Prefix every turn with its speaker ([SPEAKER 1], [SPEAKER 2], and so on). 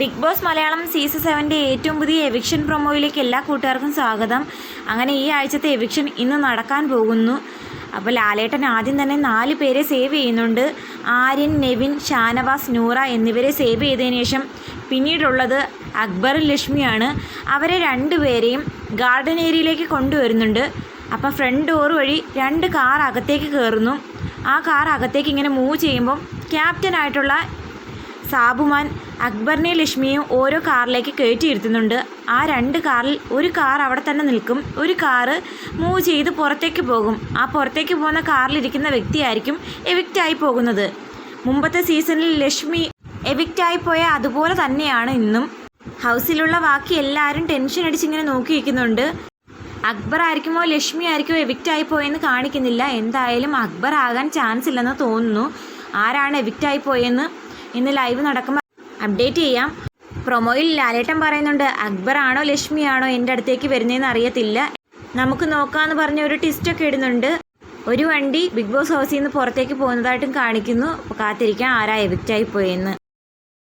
[SPEAKER 1] Big Boss Malayalam season സെവന്റെ ഏറ്റവും പുതിയ എവിക്ഷൻ പ്രൊമോയിലേക്ക് എല്ലാ കൂട്ടുകാർക്കും സ്വാഗതം. അങ്ങനെ ഈ ആഴ്ചത്തെ എവിക്ഷൻ ഇന്ന് നടക്കാൻ പോകുന്നു. അപ്പോൾ ലാലേട്ടൻ ആദ്യം തന്നെ നാല് പേരെ സേവ് ചെയ്യുന്നുണ്ട്. ആര്യൻ നെവിൻ ഷാനവാസ് നൂറ എന്നിവരെ സേവ് ചെയ്തതിന് ശേഷം പിന്നീടുള്ളത് അക്ബറും ലക്ഷ്മിയാണ്. അവരെ രണ്ടുപേരെയും ഗാർഡൻ ഏരിയയിലേക്ക് കൊണ്ടുവരുന്നുണ്ട്. അപ്പോൾ ഫ്രണ്ട് ഡോർ വഴി രണ്ട് കാർ അകത്തേക്ക് കയറുന്നു. ആ കാർ അകത്തേക്ക് ഇങ്ങനെ മൂവ് ചെയ്യുമ്പം ക്യാപ്റ്റനായിട്ടുള്ള സാബുമാൻ അക്ബറിനെയും ലക്ഷ്മിയെയും ഓരോ കാറിലേക്ക് കയറ്റിയിരുത്തുന്നുണ്ട് ആ രണ്ട് കാറിൽ ഒരു കാർ അവിടെ തന്നെ നിൽക്കും. ഒരു കാറ് മൂവ് ചെയ്ത് പുറത്തേക്ക് പോകും. ആ പുറത്തേക്ക് പോകുന്ന കാറിലിരിക്കുന്ന വ്യക്തിയായിരിക്കും എവിക്റ്റായി പോകുന്നത്. മുമ്പത്തെ സീസണിൽ ലക്ഷ്മി എവിക്റ്റായി പോയ അതുപോലെ തന്നെയാണ് ഇന്നും. ഹൗസിലുള്ള ബാക്കി എല്ലാവരും ടെൻഷൻ അടിച്ചിങ്ങനെ നോക്കി നിൽക്കുന്നുണ്ട് അക്ബർ ആയിരിക്കുമോ ലക്ഷ്മി ആയിരിക്കുമോ എവിക്റ്റായി പോയെന്ന് കാണിക്കുന്നില്ല. എന്തായാലും അക്ബർ ആകാൻ ചാൻസ് ഇല്ലെന്ന് തോന്നുന്നു. ആരാണ് എവിക്റ്റായി പോയെന്ന്? ഇന്ന് ലൈവ് നടക്കുമ്പോൾ അപ്ഡേറ്റ് ചെയ്യാം. പ്രൊമോയിൽ ലാലേട്ടൻ പറയുന്നുണ്ട് അക്ബർ ആണോ ലക്ഷ്മി ആണോ എന്റെ അടുത്തേക്ക് വരുന്നതെന്ന് അറിയത്തില്ല. നമുക്ക് നോക്കാമെന്ന് പറഞ്ഞ ഒരു ടിസ്റ്റൊക്കെ ഇടുന്നുണ്ട്. ഒരു വണ്ടി ബിഗ് ബോസ് ഹൗസിൽ നിന്ന് പുറത്തേക്ക് പോകുന്നതായിട്ടും കാണിക്കുന്നു. അപ്പോൾ കാത്തിരിക്കാം ആരാ എവിക്റ്റായി പോയെന്ന്.